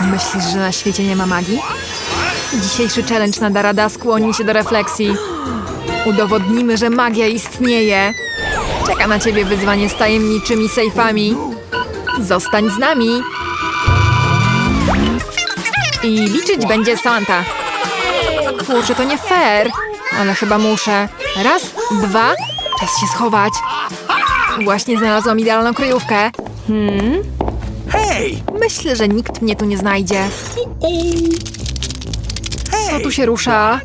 Myślisz, że na świecie nie ma magii? Dzisiejszy challenge na Darada skłoni się do refleksji. Udowodnimy, że magia istnieje. Czeka na ciebie wyzwanie z tajemniczymi sejfami. Zostań z nami. I liczyć będzie Santa. Kurczę, to nie fair. Ale chyba muszę. Raz, dwa. Czas się schować. Właśnie znalazłam idealną kryjówkę. Hey! Myślę, że nikt mnie tu nie znajdzie. Co tu się rusza?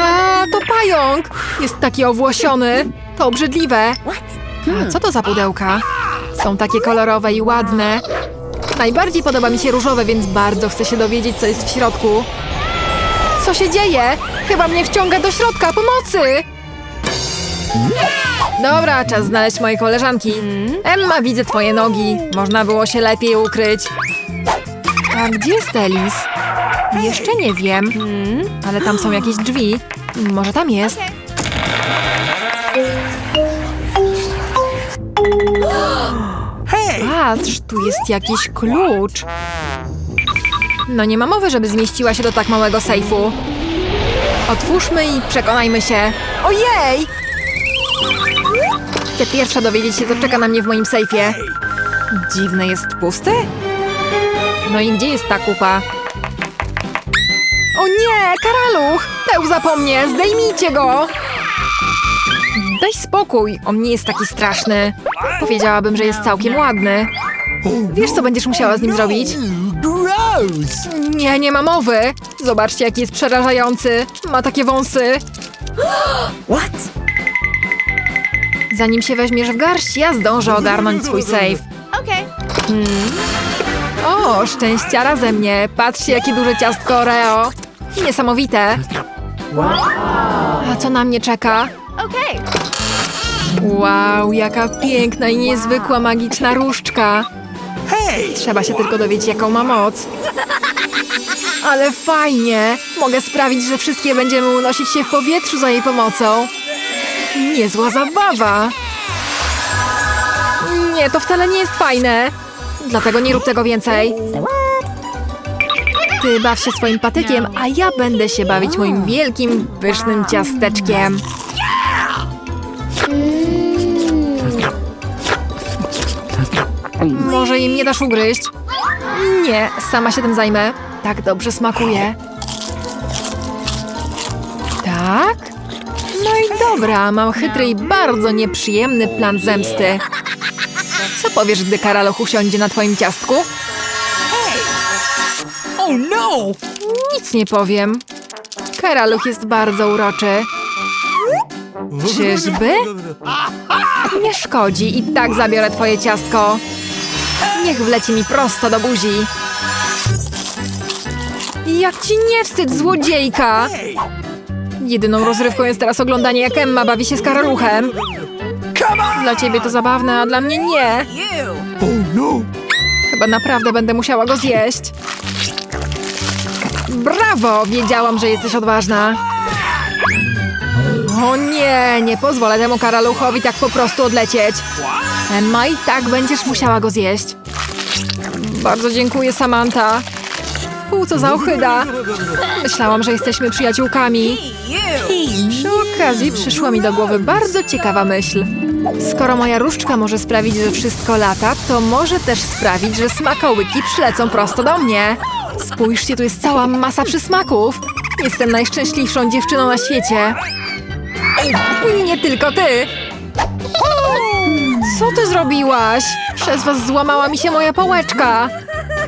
A, to pająk! Jest taki owłosiony. To obrzydliwe. A co to za pudełka? Są takie kolorowe i ładne. Najbardziej podoba mi się różowe, więc bardzo chcę się dowiedzieć, co jest w środku. Co się dzieje? Chyba mnie wciąga do środka. Pomocy! Dobra, czas znaleźć moje koleżanki. Emma, widzę twoje nogi. Można było się lepiej ukryć. A gdzie jest Elis? Jeszcze nie wiem, ale tam są jakieś drzwi. Może tam jest. Patrz, tu jest jakiś klucz. No nie ma mowy, żeby zmieściła się do tak małego sejfu. Otwórzmy i przekonajmy się. Ojej! Chcę pierwsza dowiedzieć się, co czeka na mnie w moim sejfie. Dziwne jest pusty? No i gdzie jest ta kupa? O nie, karaluch! Pełza po zdejmijcie go! Daj spokój, on nie jest taki straszny. Powiedziałabym, że jest całkiem ładny. Wiesz, co będziesz musiała z nim zrobić? Nie, nie ma mowy. Zobaczcie, jaki jest przerażający. Ma takie wąsy. What? Zanim się weźmiesz w garść, ja zdążę ogarnąć swój safe. Okay. O, szczęściara ze mnie. Patrzcie, jakie duże ciastko Oreo. Niesamowite. A co na mnie czeka? Okay. Wow, jaka piękna i niezwykła magiczna różdżka. Hey! Trzeba się tylko dowiedzieć, jaką ma moc. Ale fajnie! Mogę sprawić, że wszystkie będziemy unosić się w powietrzu za jej pomocą. Niezła zabawa! Nie, to wcale nie jest fajne. Dlatego nie rób tego więcej. Ty baw się swoim patykiem, a ja będę się bawić moim wielkim, pysznym ciasteczkiem. Może im nie dasz ugryźć? Nie, sama się tym zajmę. Tak dobrze smakuje. Tak? No i dobra, mam chytry i bardzo nieprzyjemny plan zemsty. Co powiesz, gdy Karaloch usiądzie na twoim ciastku? Oh no! Nic nie powiem. Karaluch jest bardzo uroczy. Czyżby? Nie szkodzi, i tak zabiorę twoje ciastko. Niech wleci mi prosto do buzi. Jak ci nie wstyd, złodziejka! Jedyną rozrywką jest teraz oglądanie, jak Emma bawi się z karaluchem. Dla ciebie to zabawne, a dla mnie nie. Chyba naprawdę będę musiała go zjeść. Brawo! Wiedziałam, że jesteś odważna. O nie, nie pozwolę temu karaluchowi tak po prostu odlecieć. Emma, i tak będziesz musiała go zjeść. Bardzo dziękuję, Samantha. Fu, co za ochyda. Myślałam, że jesteśmy przyjaciółkami. Przy okazji przyszła mi do głowy bardzo ciekawa myśl. Skoro moja różdżka może sprawić, że wszystko lata, to może też sprawić, że smakołyki przylecą prosto do mnie. Spójrzcie, tu jest cała masa przysmaków. Jestem najszczęśliwszą dziewczyną na świecie. Nie tylko ty. Co ty zrobiłaś? Przez was złamała mi się moja pałeczka.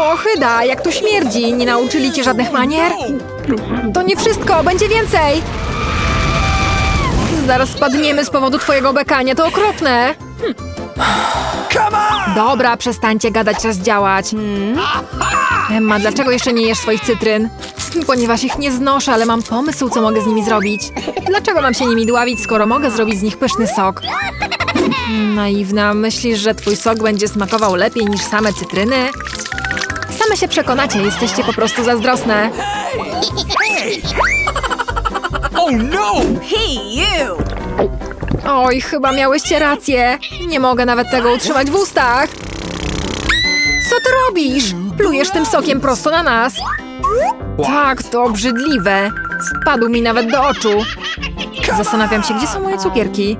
Fu, ochyda, jak tu śmierdzi. Nie nauczyli cię żadnych manier? To nie wszystko, będzie więcej! Zaraz spadniemy z powodu twojego bekania, to okropne! Dobra, przestańcie gadać, czas działać. Emma, dlaczego jeszcze nie jesz swoich cytryn? Ponieważ ich nie znoszę, ale mam pomysł, co mogę z nimi zrobić. Dlaczego mam się nimi dławić, skoro mogę zrobić z nich pyszny sok? Naiwna, myślisz, że twój sok będzie smakował lepiej niż same cytryny? Same się przekonacie, jesteście po prostu zazdrosne. Oh no! Oj, chyba miałyście rację. Nie mogę nawet tego utrzymać w ustach. Co ty robisz? Plujesz tym sokiem prosto na nas. Tak, to obrzydliwe. Spadł mi nawet do oczu. Zastanawiam się, gdzie są moje cukierki.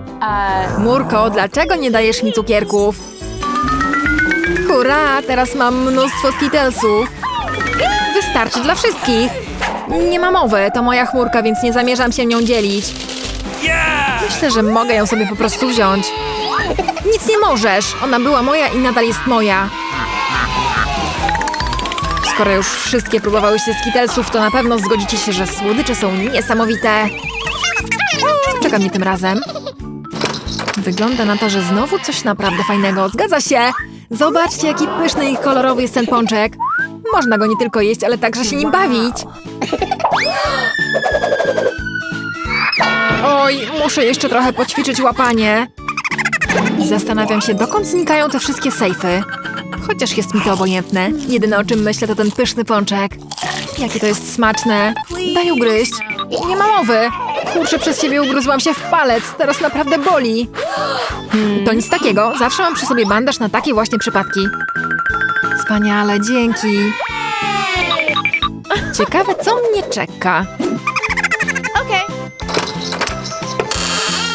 Murko, dlaczego nie dajesz mi cukierków? Hurra, teraz mam mnóstwo skitelsów. Wystarczy dla wszystkich. Nie ma mowy, to moja chmurka, więc nie zamierzam się nią dzielić. Myślę, że mogę ją sobie po prostu wziąć. Nic nie możesz! Ona była moja i nadal jest moja. Skoro już wszystkie próbowałyście skitelsów, to na pewno zgodzicie się, że słodycze są niesamowite. Czeka mnie tym razem? Wygląda na to, że znowu coś naprawdę fajnego. Zgadza się! Zobaczcie, jaki pyszny i kolorowy jest ten pączek. Można go nie tylko jeść, ale także się nim bawić. Oj, muszę jeszcze trochę poćwiczyć łapanie. Zastanawiam się, dokąd znikają te wszystkie sejfy. Chociaż jest mi to obojętne. Jedyne o czym myślę to ten pyszny pączek. Jakie to jest smaczne. Daj ugryźć. Nie ma mowy. Kurczę, przez ciebie ugryzłam się w palec. Teraz naprawdę boli. Hmm, to nic takiego. Zawsze mam przy sobie bandaż na takie właśnie przypadki. Wspaniale, dzięki. Ciekawe, co mnie czeka.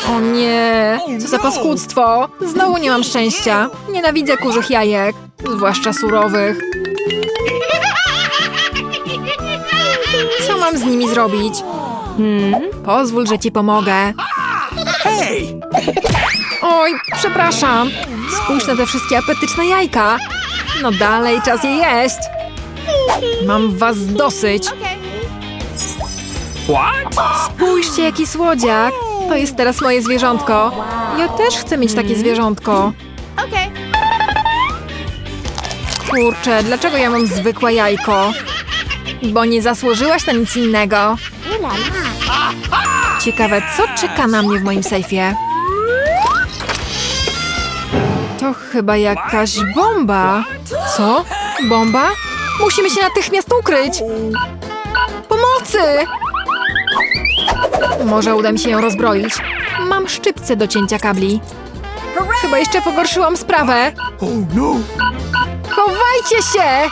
O nie, co za paskudztwo. Znowu nie mam szczęścia. Nienawidzę kurzych jajek, zwłaszcza surowych. Co mam z nimi zrobić? Hmm, pozwól, że ci pomogę. Hey! Oj, przepraszam. Spójrz na te wszystkie apetyczne jajka. No dalej, czas je jeść. Mam was dosyć. Spójrzcie, jaki słodziak. To jest teraz moje zwierzątko. Ja też chcę mieć takie zwierzątko. Kurczę, dlaczego ja mam zwykłe jajko? Bo nie zasłużyłaś na nic innego. Ciekawe, co czeka na mnie w moim sejfie? To chyba jakaś bomba. Co? Bomba? Musimy się natychmiast ukryć! Pomocy! Może uda mi się ją rozbroić. Mam szczypce do cięcia kabli. Chyba jeszcze pogorszyłam sprawę. Oh no! Chowajcie się!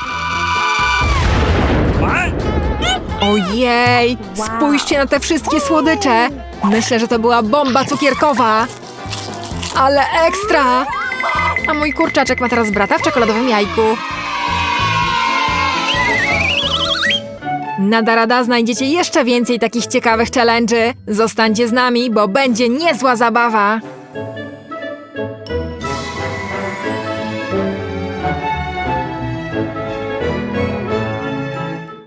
Ojej! Spójrzcie na te wszystkie słodycze! Myślę, że to była bomba cukierkowa. Ale ekstra! A mój kurczaczek ma teraz brata w czekoladowym jajku. Na Darada znajdziecie jeszcze więcej takich ciekawych challenge'y. Zostańcie z nami, bo będzie niezła zabawa.